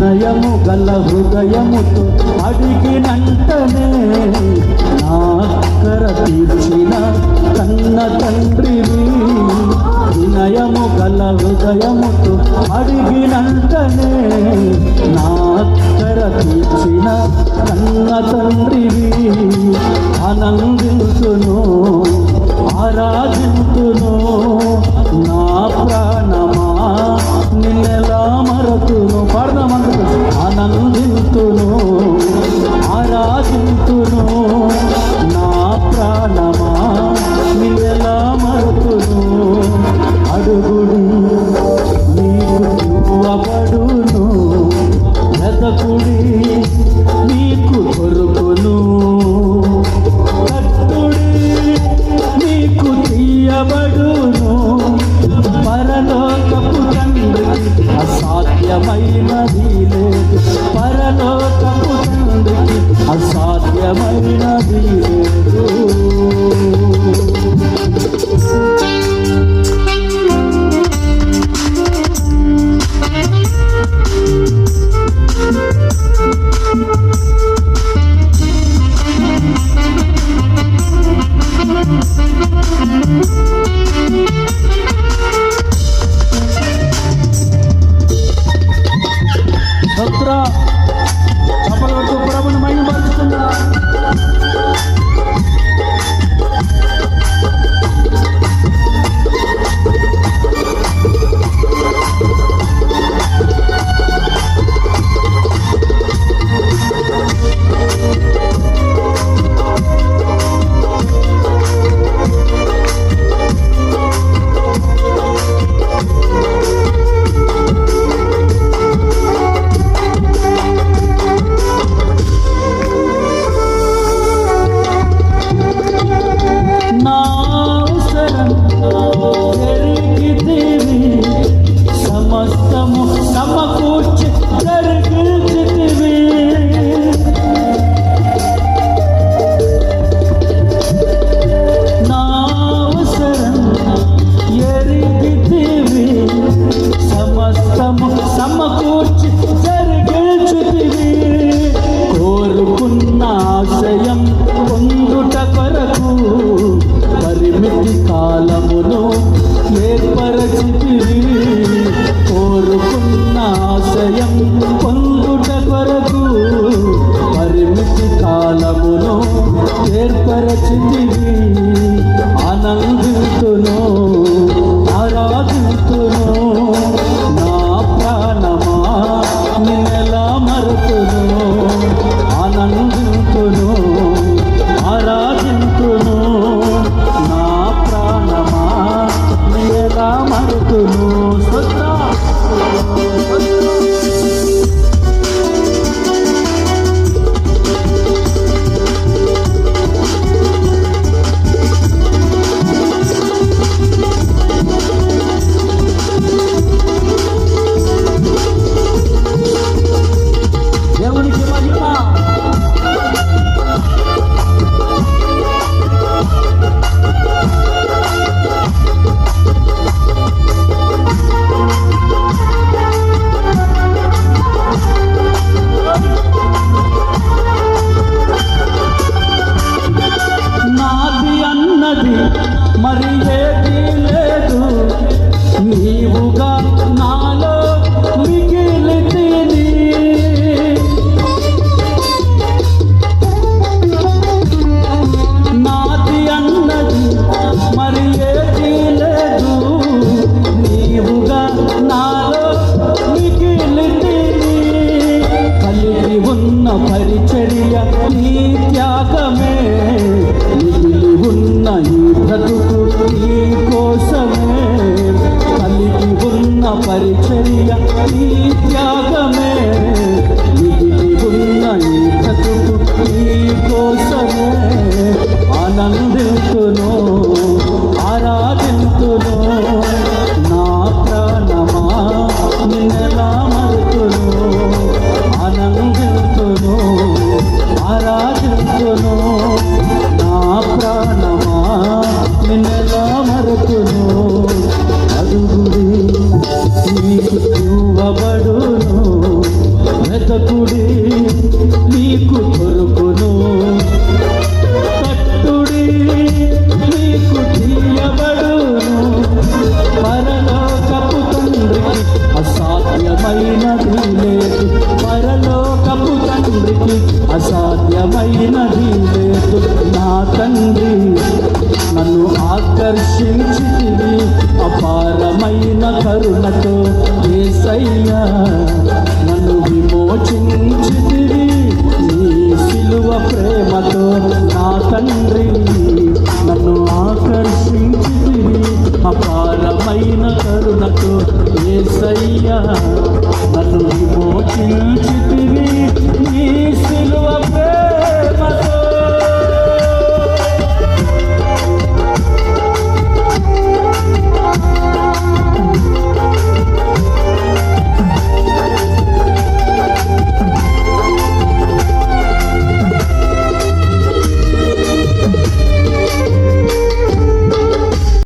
వినయము గల హృదయముతో అడిగినంటనే నాకర తీర్చిన కన్న తండ్రివి. వినయము గల హృదయముతో అడిగినంటనే నాకర తీర్చిన కన్న తండ్రివి. ఆనందించును ఆరాధించును అసాధ్యమైనది పరలోకపు అసాధ్యమైనది లేదు. কখনো పరిచర్య నీ త్యాగమే ఉన్న నీ కోసమే. ఆనంద ఇవ్వబడును బ్రతకుడి నీకు కొరుకును. తట్టుడి నీకు తీయబడును పరలోకపు తండ్రికి అసాధ్యమైనది లేదు. పరలోకపు తండ్రికి అసాధ్యమైనది లేదు. నా తండ్రి నన్ను ఆకర్షించితివి అపారమైన కరుణతో ఏసయ్యా నన్ను విమోచించితివి. నీ సిలువ ప్రేమతో నా తండ్రి నన్ను ఆకర్షించితివి. అపారమైన కరుణతో ఏసయ్యా నన్ను విమోచించి.